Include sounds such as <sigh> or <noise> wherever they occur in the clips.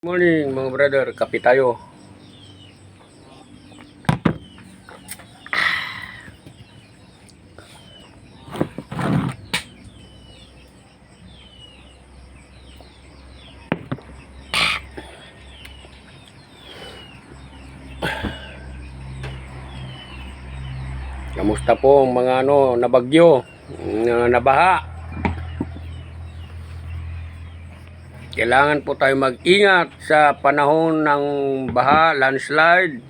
Morning mga brother, kape tayo. Kamusta po ang mga ano, nabagyo, na nabaha? Kailangan po tayo mag-ingat sa panahon ng baha, landslide.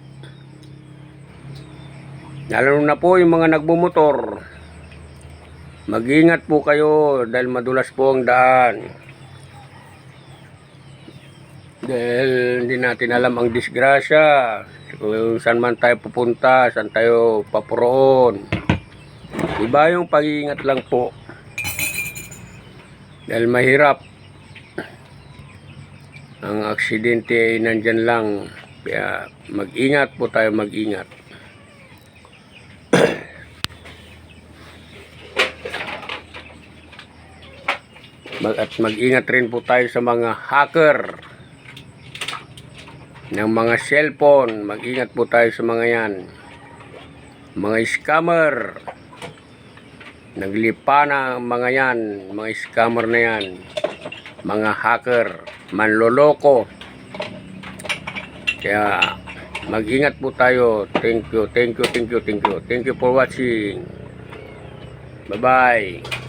Lalo na po yung mga nagbumotor. Mag-ingat po kayo dahil madulas po ang daan. Dahil hindi natin alam ang disgrasya. Kung saan man tayo pupunta, saan tayo papuroon. Iba yung pag-iingat lang po. Dahil mahirap ang aksidente ay nandyan lang. Kaya mag-ingat po tayo, mag-ingat. <clears throat> Mag at mag-ingat rin po tayo sa mga hacker ng mga cellphone. Mag-ingat po tayo sa mga yan. Mga scammer. Naglipa na mga yan. Mga scammer na yan. Mga hacker. Manloloko. Kaya mag-ingat po tayo. Thank you, thank you, thank you, thank you. Thank you for watching. Bye-bye.